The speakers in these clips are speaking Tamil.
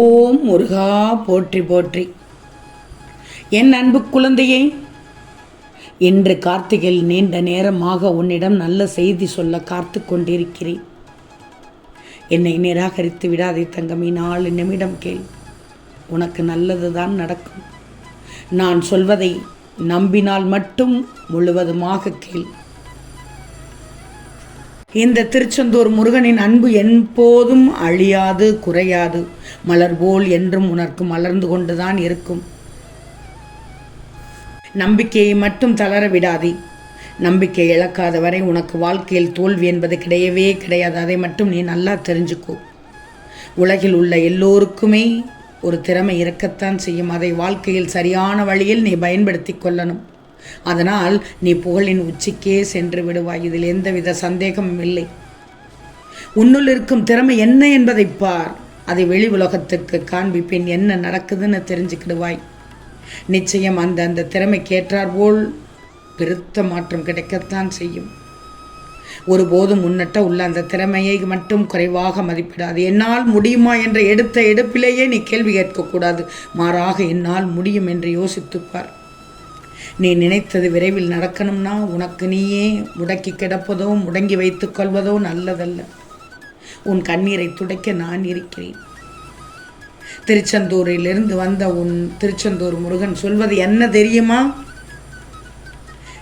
ஓம் முருகா போற்றி போற்றி. என் அன்பு குழந்தையே இன்று கார்த்திகையில் நீண்ட நேரமாக உன்னிடம் நல்ல செய்தி சொல்ல காத்து கொண்டிருக்கிறேன். என்னை நிராகரித்து விடாதே தங்கமி நாலு நிமிடம் கேள். உனக்கு நல்லதுதான் நடக்கும். நான் சொல்வதை நம்பினால் மட்டும் முழுவதுமாக கேள். இந்த திருச்செந்தூர் முருகனின் அன்பு எப்போதும் அழியாது குறையாது. மலர் போல் என்றும் உனக்கு மலர்ந்து கொண்டுதான் இருக்கும். நம்பிக்கையை மட்டும் தளர விடாதே. நம்பிக்கை இழக்காத வரை உனக்கு வாழ்க்கையில் தோல்வி என்பது கிடையவே கிடையாது. அதை மட்டும் நீ நல்லா தெரிஞ்சுக்கோ. உலகில் உள்ள எல்லோருக்குமே ஒரு திறமை இருக்கத்தான் செய்யும். அதை வாழ்க்கையில் சரியான வழியில் நீ பயன்படுத்தி கொள்ளணும். அதனால் நீ புகழின் உச்சிக்கே சென்று விடுவாய். இதில் எந்தவித சந்தேகமும் இல்லை. உன்னுள் இருக்கும் திறமை என்ன என்பதை பார். அதை வெளி உலகத்துக்கு காண்பிப்பேன். என்ன நடக்குதுன்னு தெரிஞ்சுக்கிடுவாய். நிச்சயம் அந்த அந்த திறமைக்கு ஏற்றாற்போல் பெருத்த மாற்றம் கிடைக்கத்தான் செய்யும். ஒருபோதும் முன்னட்ட உள்ள அந்த திறமையை மட்டும் குறைவாக மதிப்பிடாது. என்னால் முடியுமா என்ற எடுத்த எடுப்பிலேயே நீ கேள்வி கேட்கக்கூடாது. மாறாக என்னால் முடியும் என்று யோசித்துப்பார் நீ நினைத்தது விரைவில் நடக்கணும்னா உனக்கு நீயே முடக்கி கிடப்பதோ முடங்கி வைத்துக் கொள்வதோ நல்லதல்ல. உன் கண்ணீரை துடைக்க நான் இருக்கிறேன். திருச்செந்தூரிலிருந்து வந்த உன் திருச்செந்தூர் முருகன் சொல்வது என்ன தெரியுமா?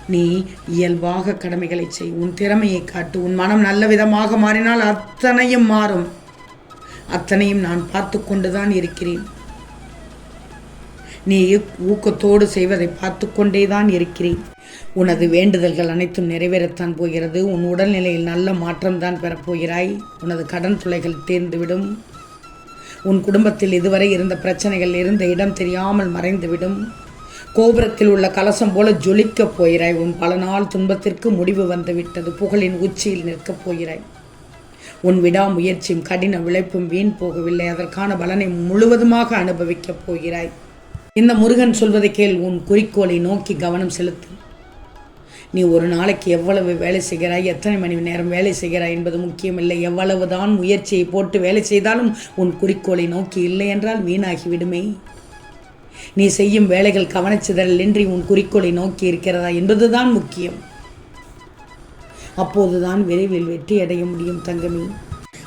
நீ இயல்பாக கடமைகளை செய். உன் திறமையை காட்டு. உன் மனம் நல்ல விதமாக மாறினால் அத்தனையும் மாறும். அத்தனையும் நான் பார்த்து கொண்டுதான் இருக்கிறேன். நீ ஊக்கத்தோடு செய்வதை பார்த்து கொண்டே தான் இருக்கிறேன். உனது வேண்டுதல்கள் அனைத்தும் நிறைவேறத்தான் போகிறது. உன் உடல்நிலையில் நல்ல மாற்றம்தான் பெறப்போகிறாய். உனது கடன் துளைகள் தேர்ந்துவிடும். உன் குடும்பத்தில் இதுவரை இருந்த பிரச்சனைகள் இருந்த இடம் தெரியாமல் மறைந்துவிடும். கோபுரத்தில் உள்ள கலசம் போல ஜொலிக்கப் போகிறாய். உன் பல நாள் துன்பத்திற்கு முடிவு வந்துவிட்டது. புகழின் உச்சியில் நிற்கப் போகிறாய். உன் விடாமுயற்சியும் கடின உழைப்பும் வீண் போகவில்லை. அதற்கான பலனை முழுவதுமாக அனுபவிக்கப் போகிறாய். இந்த முருகன் சொல்வதை கேள் உன் குறிக்கோளை நோக்கி கவனம் செலுத்து. நீ ஒரு நாளைக்கு எவ்வளவு வேலை செய்கிறாய் எத்தனை மணி நேரம் வேலை செய்கிறாய் என்பது முக்கியமில்லை. எவ்வளவுதான் முயற்சியை போட்டு வேலை செய்தாலும் உன் குறிக்கோளை நோக்கி இல்லை என்றால் வீணாகிவிடுமே நீ செய்யும் வேலைகள் கவனச்சிதறலின்றி உன் குறிக்கோளை நோக்கி இருக்கிறதா என்பதுதான் முக்கியம். அப்போதுதான் விரைவில் வெற்றி அடைய முடியும் தங்கமி.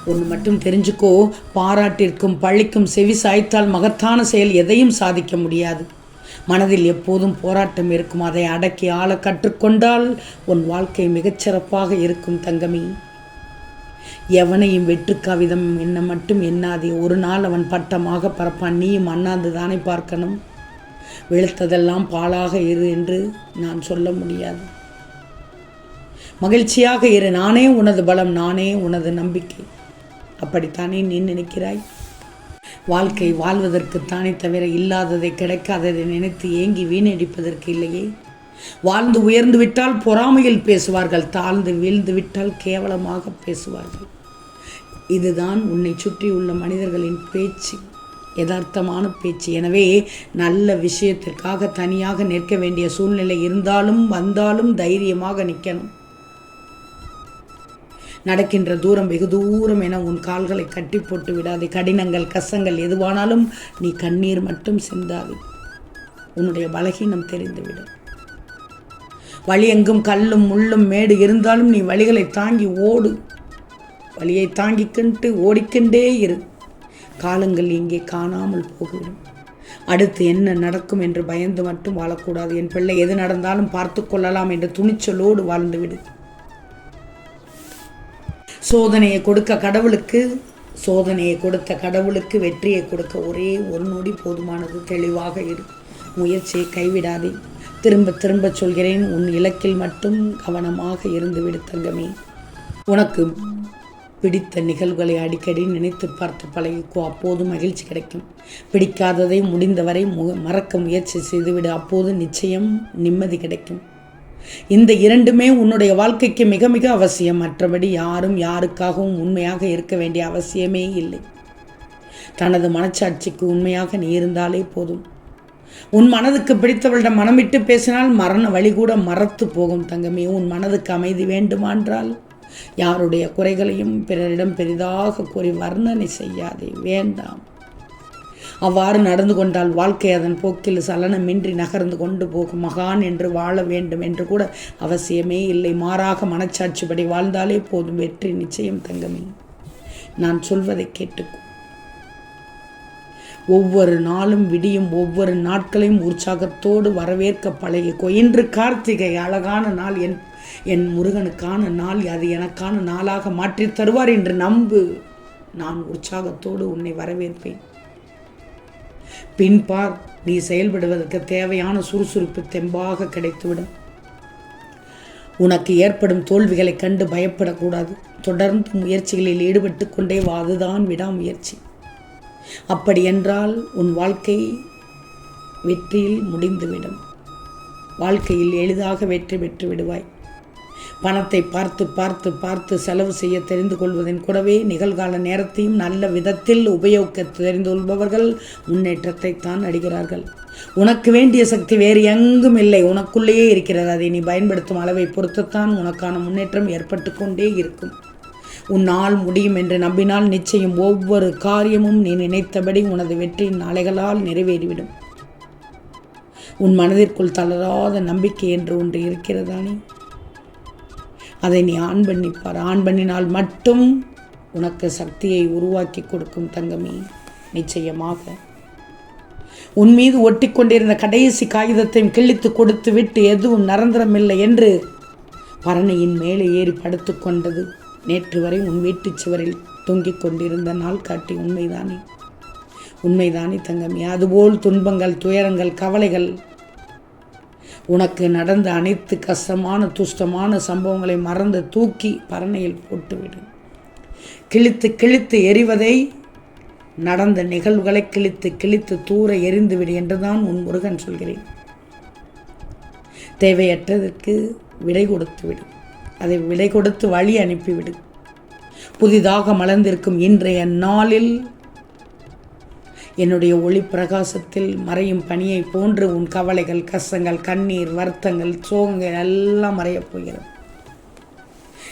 ஒன்று மட்டும் தெரிஞ்சுக்கோ. பாராட்டிற்கும் பள்ளிக்கும் செவி சாய்த்தால் மகத்தான செயல் எதையும் சாதிக்க முடியாது. மனதில் எப்போதும் போராட்டம் இருக்கும். அதை அடக்கி ஆள கற்றுக்கொண்டால் உன் வாழ்க்கை மிகச்சிறப்பாக இருக்கும் தங்கமி. எவனையும் வெற்று கவிதம் என்ன மட்டும் எண்ணாதே. ஒரு நாள் அவன் பட்டமாக பறப்பான். நீயும் அண்ணாந்து தானே பார்க்கணும். வெளுத்ததெல்லாம் பாலாக இரு என்று நான் சொல்ல முடியாது. மகிழ்ச்சியாக இரு. நானே உனது பலம் நானே உனது நம்பிக்கை. அப்படித்தானே நீ நினைக்கிறாய்? வாழ்க்கை வாழ்வதற்குத்தானே தவிர இல்லாததை கிடைக்காததை நினைத்து ஏங்கி வீணடிப்பதற்கு இல்லையே? வாழ்ந்து உயர்ந்து விட்டால் பொறாமையில் பேசுவார்கள் தாழ்ந்து வீழ்ந்து விட்டால் கேவலமாக பேசுவார்கள். இதுதான் உன்னை சுற்றி உள்ள மனிதர்களின் பேச்சு யதார்த்தமான பேச்சு. எனவே நல்ல விஷயத்திற்காக தனியாக நிற்க வேண்டிய சூழ்நிலை இருந்தாலும் வந்தாலும் தைரியமாக நிற்கணும். நடக்கின்ற தூரம் வெகு தூரம் என உன் கால்களை கட்டி போட்டு விடாதே. கடினங்கள் கசங்கள் எதுவானாலும் நீ கண்ணீர் மட்டும் சிந்தாது. உன்னுடைய பலகீனம் தெரிந்துவிடும். வழி எங்கும் கல்லும் முள்ளும் மேடு இருந்தாலும் நீ வழிகளை தாங்கி ஓடு. வழியை தாங்கிக்கிண்டு ஓடிக்கொண்டே இரு. காலங்கள் இங்கே காணாமல் போகிவிடும். அடுத்து என்ன நடக்கும் என்று பயந்து மட்டும் வாழக்கூடாது. என் பிள்ளை எது நடந்தாலும் பார்த்து கொள்ளலாம் என்று துணிச்சலோடு வாழ்ந்துவிடு. சோதனையை கொடுக்க கடவுளுக்கு சோதனையை கொடுத்த கடவுளுக்கு வெற்றியை கொடுக்க ஒரே ஒரு நொடி போதுமானது தெளிவாக இரு. முயற்சியை கைவிடாதே. திரும்ப திரும்ப சொல்கிறேன் உன் இலக்கில் மட்டும் கவனமாக இருந்துவிடு தங்கமே. உனக்கு பிடித்த நிகழ்வுகளை அடிக்கடி நினைத்து பார்த்து பழகிக்கோ அப்போது மகிழ்ச்சி கிடைக்கும். பிடிக்காததை முடிந்தவரை மு மறக்க முயற்சி செய்துவிடு அப்போது நிச்சயம் நிம்மதி கிடைக்கும். இந்த இரண்டுமே உன்னுடைய வாழ்க்கைக்கு மிக மிக அவசியம். மற்றபடி யாரும் யாருக்காகவும் உண்மையாக இருக்க வேண்டிய அவசியமே இல்லை. தனது மனச்சாட்சிக்கு உண்மையாக நீ இருந்தாலே போதும். உன் மனதுக்கு பிடித்தவளிடம் மனமிட்டு பேசினால் மரண வழி கூட மறத்து போகும் தங்கமே. உன் மனதுக்கு அமைதி வேண்டுமான்றால் யாருடைய குறைகளையும் பிறரிடம் பெரிதாக கூறி வர்ணனை செய்யாதே. வேண்டாம். அவ்வாறு நடந்து கொண்டால் வாழ்க்கை அதன் போக்கில் சலனமின்றி நகர்ந்து கொண்டு போகும் மகான் என்று வாழ வேண்டும் என்று கூட அவசியமே இல்லை. மாறாக மனச்சாட்சிப்படி வாழ்ந்தாலே போதும். வெற்றி நிச்சயம் தங்கமே. நான் சொல்வதை கேட்டுக்கோ. ஒவ்வொரு நாளும் விடியும் ஒவ்வொரு நாட்களையும் உற்சாகத்தோடு வரவேற்க பழகிக்கோ. இன்று கார்த்திகை அழகான நாள். என் என் முருகனுக்கான நாள். அது எனக்கான நாளாக மாற்றித் தருவார் என்று நம்பு. நான் உற்சாகத்தோடு உன்னை வரவேற்பேன். பின்பார் நீ செயல்படுவதற்கு தேவையான சுறுசுறுப்பு தெம்பாக கிடைத்துவிடும். உனக்கு ஏற்படும் தோல்விகளை கண்டு பயப்படக்கூடாது. தொடர்ந்து முயற்சிகளில் ஈடுபட்டு கொண்டே வா அதுதான் விடாமுயற்சி. அப்படி என்றால் உன் வாழ்க்கை வெற்றியில் முடிந்துவிடும். வாழ்க்கையில் எளிதாக வெற்றி பெற்று விடுவாய் பணத்தை பார்த்து பார்த்து பார்த்து செலவு செய்ய தெரிந்து கொள்வதன் கூடவே நிகழ்கால நேரத்தையும் நல்ல விதத்தில் உபயோகிக்க தெரிந்து கொள்பவர்கள் முன்னேற்றத்தை தான் அடைகிறார்கள். உனக்கு வேண்டிய சக்தி வேறு எங்கும் இல்லை. உனக்குள்ளேயே இருக்கிறது. அதை நீ பயன்படுத்தும் அளவை பொறுத்துத்தான் உனக்கான முன்னேற்றம் ஏற்பட்டு கொண்டே இருக்கும். உன்னால் முடியும் என்று நம்பினால் நிச்சயம் ஒவ்வொரு காரியமும் நீ நினைத்தபடி உனது வெற்றியின் நாளைகளால் நிறைவேறிவிடும். உன் மனதிற்குள் தளராத நம்பிக்கை என்று ஒன்று இருக்கிறதானே? அதை நீ ஆன் பண்ணிப்பார். ஆன் பண்ணினால் மட்டும் உனக்கு சக்தியை உருவாக்கி கொடுக்கும் தங்கமி. நிச்சயமாக. உன் மீது ஒட்டி கொண்டிருந்த கடைசி காகிதத்தையும் கிழித்து கொடுத்து விட்டு எதுவும் நிரந்தரமில்லை என்று பரணியின் மேலே ஏறி படுத்துக்கொண்டது நேற்று வரை உன் வீட்டு சுவரில் தொங்கிக் கொண்டிருந்த நாள் காட்டி உண்மைதானே? உண்மைதானே தங்கமி. அதுபோல் துன்பங்கள் துயரங்கள் கவலைகள் உனக்கு நடந்த அனைத்து கஷ்டமான துஷ்டமான சம்பவங்களை மறந்து தூக்கி பரணையில் போட்டுவிடு. கிழித்து கிழித்து எறிவதை நடந்த நிகழ்வுகளை கிழித்து கிழித்து தூர எரிந்துவிடு என்றுதான் உன் முருகன் சொல்கிறேன். தேவையற்றதற்கு விடை கொடுத்து விடு அதை விடை கொடுத்து வழி அனுப்பிவிடு. புதிதாக மலர்ந்திருக்கும் இன்றைய நாளில் என்னுடைய ஒளி பிரகாசத்தில் மறையும் பணியை போன்று உன் கவலைகள் கஷ்டங்கள் கண்ணீர் வருத்தங்கள் சோகங்கள் எல்லாம் மறையப் போகிறது.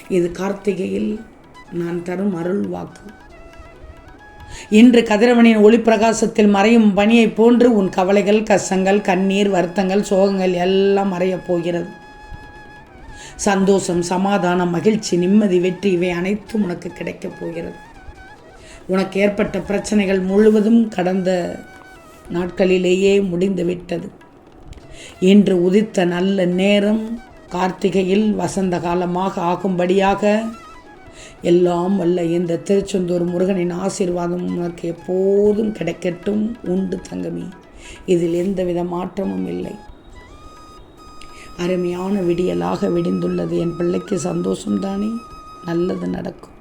இது கார்த்திகையில் நான் தரும் அருள் வாக்கு. இன்று கதிரவனின் ஒளி பிரகாசத்தில் மறையும் பணியை போன்று உன் கவலைகள் கஷ்டங்கள் கண்ணீர் வருத்தங்கள் சோகங்கள் எல்லாம் மறையப் போகிறது. சந்தோஷம் சமாதானம் மகிழ்ச்சி நிம்மதி வெற்றி இவை அனைத்தும் உனக்கு கிடைக்கப் போகிறது. உனக்கு ஏற்பட்ட பிரச்சனைகள் முழுவதும் கடந்த நாட்களிலேயே முடிந்துவிட்டது. இன்று உதித்த நல்ல நேரம் கார்த்திகையில் வசந்த காலமாக ஆகும்படியாக எல்லாம் வல்ல இந்த திருச்செந்தூர் முருகனின் ஆசீர்வாதம் உனக்கு எப்போதும் கிடைக்கட்டும் உண்டு தங்கமி. இதில் எந்தவித மாற்றமும் இல்லை. அருமையான விடியலாக விடிந்துள்ளது. என் பிள்ளைக்கு சந்தோஷம்தானே? நல்லது நடக்கும்.